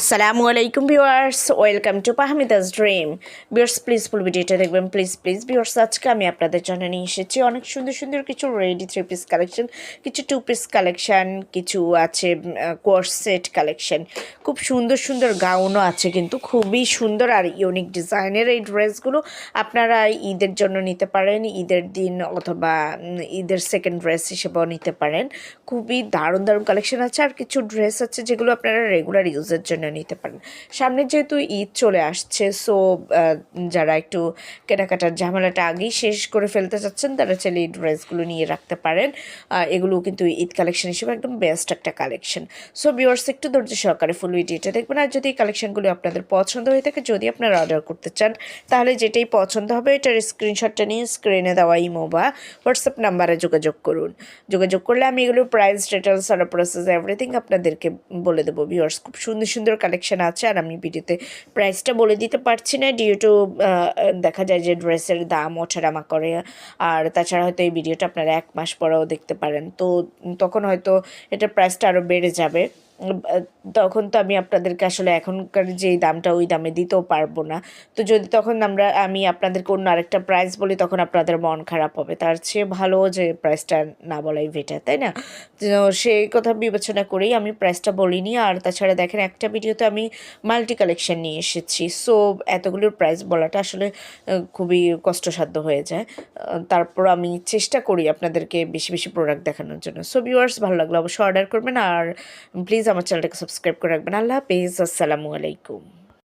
আসসালামু আলাইকুম viewers welcome to Fahmida's dream viewers please full ভিডিওটা দেখবেন। প্লিজ প্লিজ ভিউয়ার্স আজকে আমি আপনাদের জন্য নিয়ে এসেছি অনেক সুন্দর সুন্দর কিছু রেডি থ্রি পিস কালেকশন কিছু টু পিস কালেকশন কিছু আছে কোর্স সেট কালেকশন খুব সুন্দর সুন্দর গাউনও আছে কিন্তু খুবই সুন্দর আর ইউনিক ডিজাইনের এই ড্রেসগুলো আপনারা ঈদের জন্য নিতে পারেন, ঈদের দিন অথবা ঈদের সেকেন্ড ড্রেস হিসেবেও নিতে পারেন। খুবই দারুণ দারুণ কালেকশন আছে। আর কিছু ড্রেস আছে যেগুলো আপনারা রেগুলার ইউজের জন্য নিতে পারেন। সামনে যেহেতু ঈদ চলে আসছে, সো যারা একটু কেনাকাটার ঝামেলাটা আগেই শেষ করে ফেলতে চাচ্ছেন, তারা চাইলে এই ড্রেসগুলো নিয়ে রাখতে পারেন। এগুলো কিন্তু ঈদ কালেকশন হিসেবে একদম বেস্ট একটা কালেকশন। সো, ভিউয়ার্স, একটু ধৈর্য সহকারে ফুল ভিডিওটা দেখবেন। আর যদি এই কালেকশনগুলো আপনাদের পছন্দ হয়ে থাকে, যদি আপনারা অর্ডার করতে চান, তাহলে যেটাই পছন্দ হবে, এটার স্ক্রিনশটটা নিয়ে স্ক্রিনে দেওয়া ইমো বা হোয়াটসঅ্যাপ নাম্বারে যোগাযোগ করুন। যোগাযোগ করলে আমি এগুলো প্রাইস ডিটেলস আর প্রসেস, এভরিথিং আপনাদেরকে বলে দেবো। ভিউয়ার্স, খুব সুন্দর সুন্দর কালেকশন আছে আর আমি ভিডিওতে প্রাইসটা বলে দিতে পারছি না ডিউ টু দেখা যায় যে ড্রেসের দাম ওঠানামা করে আর তাছাড়া হয়তো এই ভিডিওটা আপনারা এক মাস পরেও দেখতে পারেন। তো তখন হয়তো এটার প্রাইসটা আরও বেড়ে যাবে। তখন তো আমি আপনাদেরকে আসলে এখনকার যে দামটা ওই দামে দিতেও পারব না। তো যদি তখন আমরা, আমি আপনাদেরকে অন্য আরেকটা প্রাইস বলি, তখন আপনাদের মন খারাপ হবে। তার চেয়ে ভালো যে প্রাইসটা না বলাই বেটার তাই না? সেই কথা বিবেচনা করেই আমি প্রাইসটা বলিনি। আর তাছাড়া দেখেন, একটা ভিডিওতে আমি মাল্টি কালেকশন নিয়ে এসেছি। সো এতগুলোর প্রাইস বলাটা আসলে খুবই কষ্টসাধ্য হয়ে যায়। তারপর আমি চেষ্টা করি আপনাদেরকে বেশি বেশি প্রোডাক্ট দেখানোর জন্য। সো ভিউয়ার্স ভালো লাগল অবশ্যই অর্ডার করবেন। আর প্লিজ আমার চ্যানেলটাকে সাবস্ক্রাইব করে রাখবেন। আল্লাহ হাফেজ। আসসালামু আলাইকুম।